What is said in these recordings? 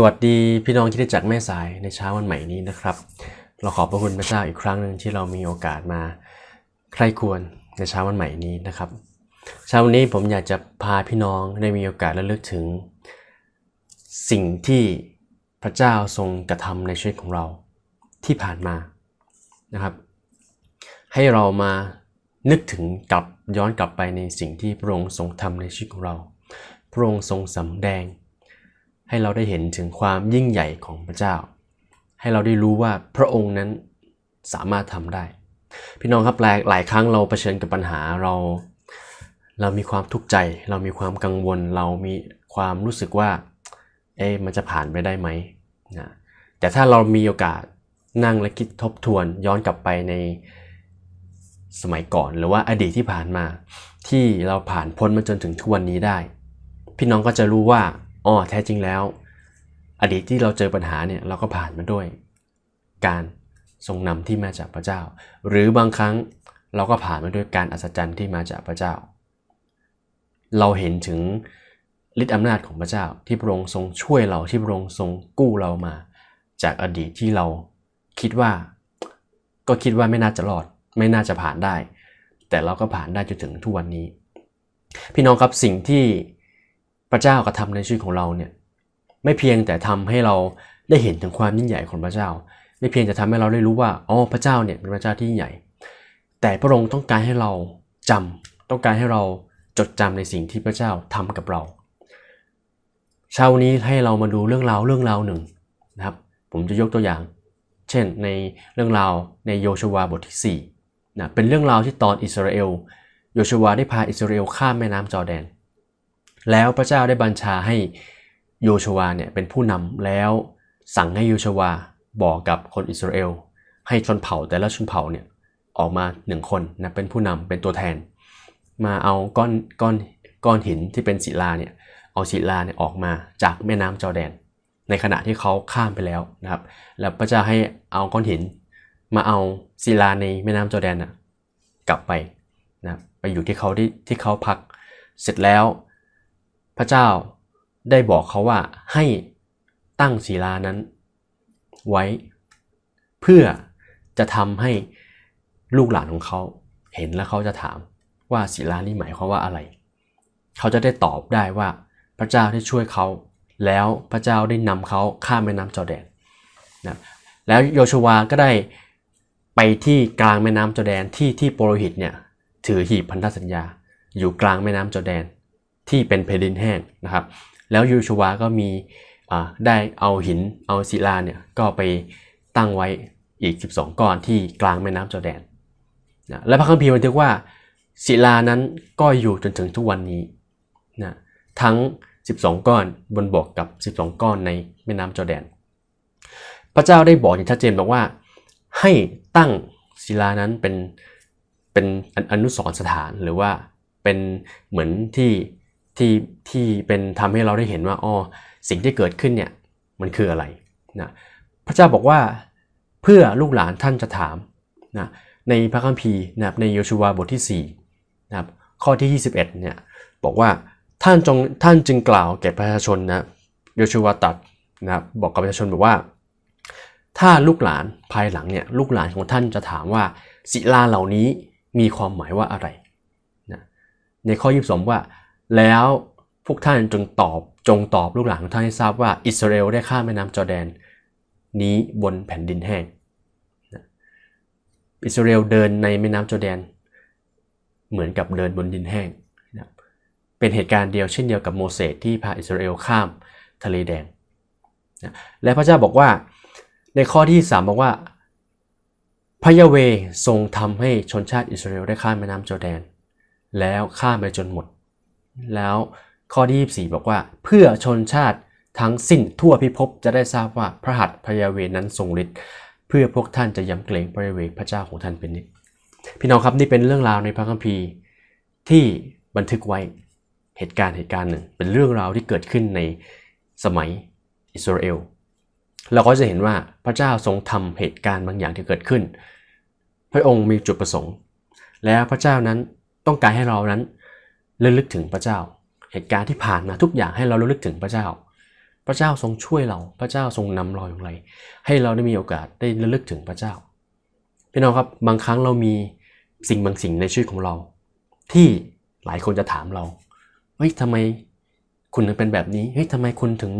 สวัสดีพี่น้องที่ได้จากแม่สายในเช้าวันใหม่นี้นะครับ เราขอบพระคุณพระเจ้าอีกครั้งหนึ่งที่เรามีโอกาสมาใคร่ควรในเช้าวันใหม่นี้นะครับเช้าวันนี้ผมอยากจะพาพี่น้องได้มีโอกาสระลึกถึง สิ่งที่พระเจ้าทรงกระทำในชีวิตของเราที่ผ่านมานะครับ ให้เรามานึกถึงกลับย้อนกลับไปในสิ่งที่พระองค์ทรงทำในชีวิตของเรา พระองค์ทรงสำแดง ให้เราได้เห็นถึงความยิ่งใหญ่ของพระเจ้า ให้เราได้รู้ว่าพระองค์นั้นสามารถทำได้ พี่น้องครับหลายหลายครั้งเราเผชิญกับปัญหาเรา เรามีความทุกข์ใจ เรามีความกังวล เรามีความรู้สึกว่า เอ๊ะมันจะผ่านไปได้ไหมนะแต่ถ้าเรามีโอกาสนั่งและคิดทบทวนย้อนกลับไปในสมัยก่อนหรือว่าอดีตที่ผ่านมา ที่เราผ่านพ้นมาจนถึงทุกวันนี้ได้ พี่น้องก็จะรู้ว่า อ๋อแท้จริงแล้ว อดีตที่เราเจอปัญหาเนี่ยเราก็ผ่านมาด้วย การทรงนำที่มาจากพระเจ้า หรือบางครั้งเราก็ผ่านมาด้วยการอัศจรรย์ที่มาจากพระเจ้า เราเห็นถึงฤทธิอำนาจของพระเจ้าที่พระองค์ทรงช่วยเราที่พระองค์ทรงกู้เรามา จากอดีตที่เราคิดว่า ก็คิดว่าไม่น่าจะรอด ไม่น่าจะผ่านได้ แต่เราก็ผ่านได้จนถึงทุกวันนี้ พี่น้องครับสิ่งที่ พระเจ้ากระทำในชีวิตของเราเนี่ยไม่เพียงแต่ทำให้เราได้เห็นถึงความยิ่งใหญ่ของพระเจ้า ไม่เพียงแต่ทำให้เราได้รู้ว่าอ๋อพระเจ้าเนี่ยเป็นพระเจ้าที่ยิ่งใหญ่ แต่พระองค์ต้องการให้เราจำต้องการให้เราจดจำในสิ่งที่พระเจ้าทำกับเรา เช้านี้ให้เรามาดูเรื่องราวเรื่องราวหนึ่งนะครับ ผมจะยกตัวอย่าง เช่นในเรื่องราวในโยชวาบทที่4นะเป็นเรื่องราวที่ตอนอิสราเอลโยชวาได้พาอิสราเอลข้ามแม่น้ำจอแดน แล้วพระเจ้าได้บัญชาให้โยชวาเนี่ยเป็นผู้นำแล้วสั่งให้โยชวาบอกกับคนอิสราเอล ให้ชนเผ่าแต่ละชนเผ่าเนี่ยออกมาหนึ่งคนนะเป็นผู้นำเป็นตัวแทน มาเอาก้อนก้อนก้อนหินที่เป็นศิลาเนี่ยเอาศิลาเนี่ยออกมาจากแม่น้ำจอแดน ในขณะที่เขาข้ามไปแล้วนะครับ แล้วพระเจ้าให้เอาก้อนหิน มาเอาศิลาในแม่น้ำจอแดนนะกลับไปนะไปอยู่ที่เขาที่ที่เขาพักเสร็จแล้ว พระเจ้าได้บอกเขาว่าให้ตั้งศิลานั้นไว้ เพื่อจะทำให้ลูกหลานของเขาเห็นแล้วเขาจะถามว่าศิลานี้หมายความว่าอะไร เขาจะได้ตอบได้ว่าพระเจ้าได้ช่วยเขา แล้วพระเจ้าได้นำเขาข้ามแม่น้ำจอแดนนะแล้วโยชวาก็ได้ไปที่กลางแม่น้ำจอแดนที่ที่โปรหิตเนี่ยถือหีบพันธสัญญา อยู่กลางแม่น้ำจอแดน ที่เป็นแผ่นดินแห้งนะครับ แล้วยูชวาก็มีได้เอาหินเอาศิลาเนี่ยก็ไปตั้งไว้อีก 12 ก้อนที่กลางแม่น้ำจอแดนนะและพระคัมภีร์บันทึกว่าศิลานั้นก็อยู่จนถึงทุกวันนี้นะทั้ง 12 ก้อนบนบกกับ 12 ก้อนในแม่น้ำจอแดน พระเจ้าได้บอกอย่างชัดเจนบอกว่า ให้ตั้งศิลานั้นเป็นเป็นอนุสรสถานหรือว่าเป็นเหมือนที่ ที่ที่เป็นทำให้เราได้เห็นว่าอ๋อสิ่งที่เกิดขึ้นเนี่ยมันคืออะไรนะพระเจ้าบอกว่าเพื่อลูกหลานท่านจะถามนะในพระคัมภีร์นะครับในโยชูวาบทที่4นะครับข้อที่ 21เนี่ยบอกว่าท่านจงท่านจึงกล่าวแก่ประชาชนนะโยชูวาตัดนะครับบอกกับประชาชนบอกว่า ถ้าลูกหลานภายหลังเนี่ยลูกหลานของท่านจะถามว่าศิลาเหล่านี้มีความหมายว่าอะไรนะในข้อ 22 ว่า แล้วพวกท่านจงตอบจงตอบลูกหลานของท่านให้ทราบว่าอิสราเอลได้ข้ามแม่น้ำจอแดน นี้บนแผ่นดินแห้งอิสราเอลเดินในแม่น้ำจอแดน เหมือนกับเดินบนดินแห้ง เป็นเหตุการณ์เดียวเช่นเดียวกับโมเสสที่พาอิสราเอลข้ามทะเลแดง และพระเจ้าบอกว่าในข้อที่ 3 บอกว่า พระยาเวทรงทำให้ชนชาติอิสราเอลได้ข้ามแม่น้ำจอแดน แล้วข้ามไปจนหมด แล้วข้อที่24 บอกว่า เพื่อชนชาติทั้งสิ้นทั่วพิภพจะได้ทราบว่าพระหัตถ์พระยาเวนั้นทรงฤทธิ์เพื่อพวกท่านจะยำเกรงพระยาเวพระเจ้าของท่านเป็นนิจพี่น้องครับนี่เป็นเรื่องราวในพระคัมภีร์ที่บันทึกไว้เหตุการณ์เหตุการณ์หนึ่ง เป็นเรื่องราวที่เกิดขึ้นในสมัยอิสราเอลเราก็จะเห็นว่าพระเจ้าทรงทำเหตุการณ์บางอย่างที่เกิดขึ้น พระองค์มีจุดประสงค์ แล้วพระเจ้านั้นต้องการให้เรานั้น ระลึกถึงพระเจ้า เหตุการณ์ที่ผ่านมาทุกอย่างให้เราระลึกถึงพระเจ้า พระเจ้าทรงช่วยเรา พระเจ้าทรงนำเราอย่างไร ให้เราได้มีโอกาสได้ระลึกถึงพระเจ้า พี่น้องครับบางครั้งเรามีสิ่งบางสิ่งในชีวิตของเรา ที่หลายคนจะถามเราเฮ้ยทำไมคุณถึงเป็นแบบนี้เฮ้ยทำไมคุณถึง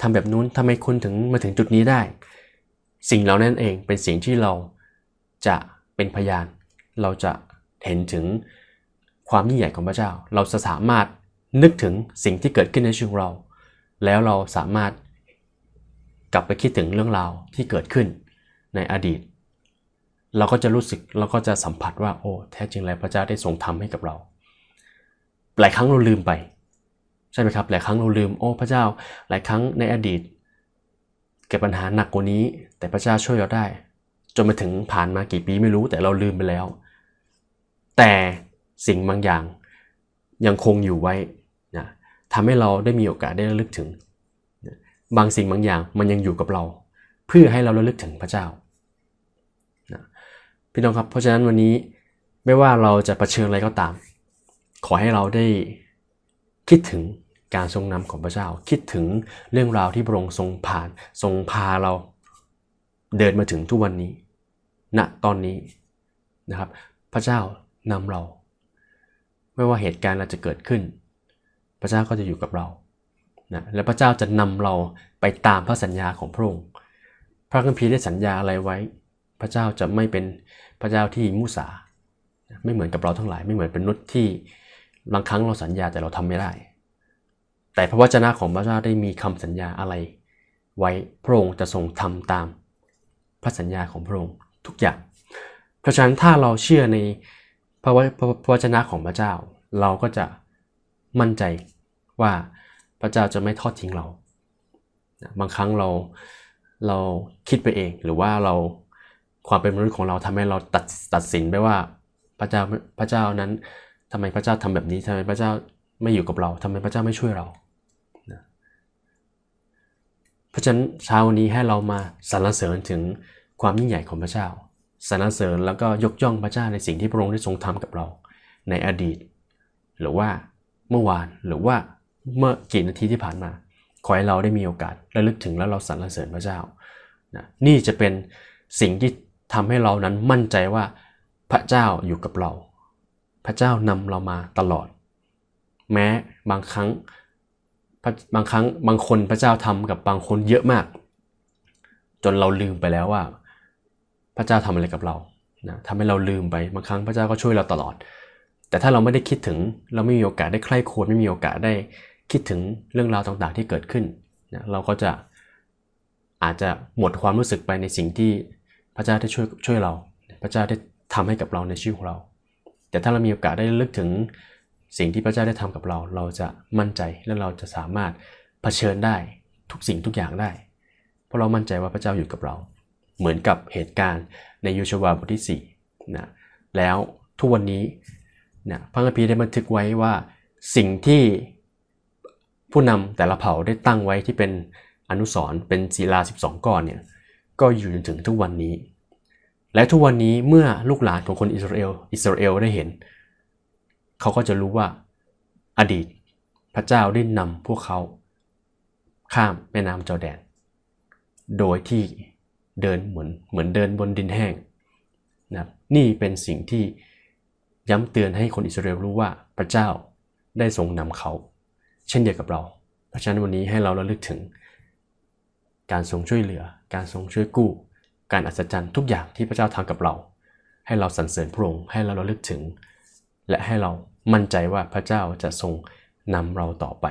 ทำแบบนู้นทำไมคุณถึงมาถึงจุดนี้ได้ สิ่งเหล่านั้นเองเป็นสิ่งที่เราจะเป็นพยาน เราจะเห็นถึง ความยิ่งใหญ่ของพระเจ้า เราจะสามารถนึกถึงสิ่งที่เกิดขึ้นในชีวิตของเรา แล้วเราสามารถกลับไปคิดถึงเรื่องราวที่เกิดขึ้นในอดีต เราก็จะรู้สึกเราก็จะสัมผัสว่าโอ้แท้จริงแล้วพระเจ้าได้ทรงทำให้กับเรา หลายครั้งเราลืมไป ใช่ไหมครับ หลายครั้งเราลืมโอ้พระเจ้า หลายครั้งในอดีต เกิดปัญหาหนักกว่านี้ แต่พระเจ้าช่วยเราได้ จนมาถึงผ่านมากี่ปีไม่รู้แต่เราลืมไปแล้ว แต่ สิ่งบางอย่าง ยังคงอยู่ไว้นะทำให้เราได้มีโอกาสได้ระลึกถึงนะบางสิ่งบางอย่างมันยังอยู่กับเรา เพื่อให้เราระลึกถึงพระเจ้านะพี่น้องครับเพราะฉะนั้นวันนี้ไม่ว่าเราจะะเผชิญอะไรก็ตาม ขอให้เราได้คิดถึงการทรงนำของพระเจ้า คิดถึงเรื่องราวที่พระองค์ทรงผ่าน ทรงพาเราเดินมาถึงทุกวันนี้ณตอนนี้นะครับ พระเจ้านำเรา ไม่ว่าเหตุการณ์อะไรจะเกิดขึ้น พระเจ้าก็จะอยู่กับเรานะและพระเจ้าจะนำเราไปตามพระสัญญาของพระองค์พระคัมภีร์ได้สัญญาอะไรไว้ พระเจ้าจะไม่เป็นพระเจ้าที่มุสา ไม่เหมือนกับเราทั้งหลาย ไม่เหมือนเป็นนุษย์ที่บางครั้งเราสัญญาแต่เราทำไม่ได้ แต่พระวจนะของพระเจ้าได้มีคำสัญญาอะไร ไว้พระองค์จะทรงทำตาม พระสัญญาของพระองค์ทุกอย่าง เพราะฉะนั้นถ้าเราเชื่อใน พระวพระพระวจนะของพระเจ้า เราก็จะมั่นใจว่าพระเจ้าจะไม่ทอดทิ้งเรา บางครั้งเราเราคิดไปเองหรือว่าเราความเป็นมนุษย์ของเราทำให้เราตัดตัดสินไปว่าพระเจ้าพระเจ้านั้นทำไมพระเจ้าทำแบบนี้ทำไมพระเจ้าไม่อยู่กับเราทำไมพระเจ้าไม่ช่วยเรานะเพราะฉะนั้นเช้านี้ให้เรามาสรรเสริญถึงความยิ่งใหญ่ของพระเจ้า สรรเสริญแล้วก็ยกย่องพระเจ้าในสิ่งที่พระองค์ได้ทรงทำกับเราในอดีต หรือว่าเมื่อวานหรือว่าเมื่อกี่นาทีที่ผ่านมา ขอให้เราได้มีโอกาสระลึกถึงแล้วเราสรรเสริญพระเจ้านะนี่จะเป็นสิ่งที่ทำให้เรานั้นมั่นใจว่าพระเจ้าอยู่กับเรา พระเจ้านำเรามาตลอด แม้บางครั้งบางครั้งบางคนพระเจ้าทำกับบางคนเยอะมาก จนเราลืมไปแล้วว่า พระเจ้าทำอะไรกับเรานะทำให้เราลืมไปบางครั้งพระเจ้าก็ช่วยเราตลอด แต่ถ้าเราไม่ได้คิดถึงเราไม่มีโอกาสได้ใคร่ครวญไม่มีโอกาสได้คิดถึงเรื่องราวต่างๆที่เกิดขึ้นนะเราก็จะอาจจะหมดความรู้สึกไปในสิ่งที่พระเจ้าได้ช่วยช่วยเรา พระเจ้าได้ทำให้กับเราในชีวิตของเรา แต่ถ้าเรามีโอกาสได้ลึกถึงสิ่งที่พระเจ้าได้ทำกับเรา เราจะมั่นใจและเราจะสามารถเผชิญได้ทุกสิ่งทุกอย่างได้ เพราะเรามั่นใจว่าพระเจ้าอยู่กับเรา เหมือนกับเหตุการณ์ในยูชวาบทที่4นะแล้วทุกวันนี้นะพระคัมภีร์ได้บันทึกไว้ว่าสิ่งที่ผู้นำแต่ละเผ่าได้ตั้งไว้ที่เป็นอนุสรณ์เป็นศิลา 12 ก้อนเนี่ยก็อยู่จนถึงทุกวันนี้ และทุกวันนี้เมื่อลูกหลานของคนอิสราเอลอิสราเอลได้เห็น เขาก็จะรู้ว่าอดีตพระเจ้าได้นำพวกเขาข้ามแม่น้ำจอแดน โดยที่ เดินเหมือนเหมือนเดินบนดินแห้งนะครับนี่เป็นสิ่งที่ย้ำเตือนให้คนอิสราเอลรู้ว่าพระเจ้าได้ทรงนำเขา เช่นเดียวกับเรา เพราะฉะนั้นวันนี้ให้เราระลึกถึง การทรงช่วยเหลือ การทรงช่วยกู้ การอัศจรรย์ทุกอย่างที่พระเจ้าทำกับเรา ให้เราสรรเสริญพระองค์ให้เราระลึกถึง และให้เรามั่นใจว่าพระเจ้าจะทรงนำเราต่อไป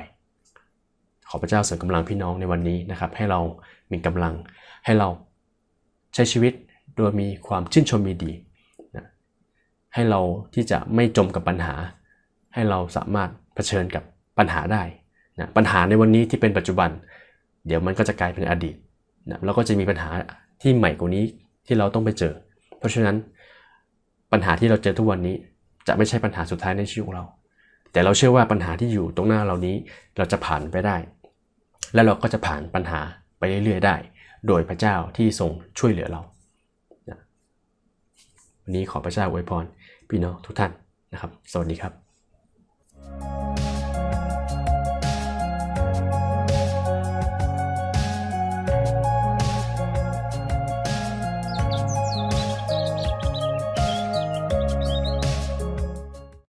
ขอพระเจ้าเสริมกำลังพี่น้องในวันนี้นะครับ ให้เรามีกำลังให้เรา ใช้ชีวิตโดยมีความชื่นชมมีดีนะให้เราที่จะไม่จมกับปัญหา ให้เราสามารถเผชิญกับปัญหาได้นะปัญหาในวันนี้ที่เป็นปัจจุบัน เดี๋ยวมันก็จะกลายเป็นอดีตนะแล้วก็จะมีปัญหาที่ใหม่กว่านี้ที่เราต้องไปเจอ เพราะฉะนั้นปัญหาที่เราเจอทุกวันนี้จะไม่ใช่ปัญหาสุดท้ายในชีวิตของเรา แต่เราเชื่อว่าปัญหาที่อยู่ตรงหน้าเรานี้เราจะผ่านไปได้ และเราก็จะผ่านปัญหาไปเรื่อยๆได้ โดยพระเจ้าที่ทรงช่วยเหลือเรานะวันนี้ขอพระเจ้าอวยพรพี่น้องทุกท่านนะครับ สวัสดีครับ